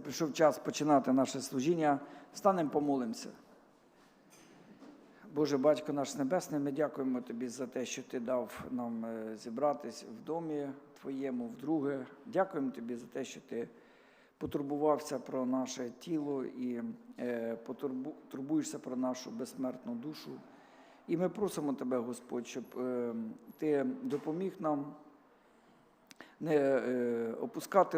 Прийшов час починати наше служіння. Станемо, помолимося. Боже батько наш Небесний, ми дякуємо Тобі за те, що Ти дав нам е, зібратись в домі Твоєму вдруге. Дякуємо Тобі за те, що Ти потурбувався про наше тіло і е, турбуєшся про нашу безсмертну душу. І ми просимо Тебе, Господь, щоб е, Ти допоміг нам не е, опускати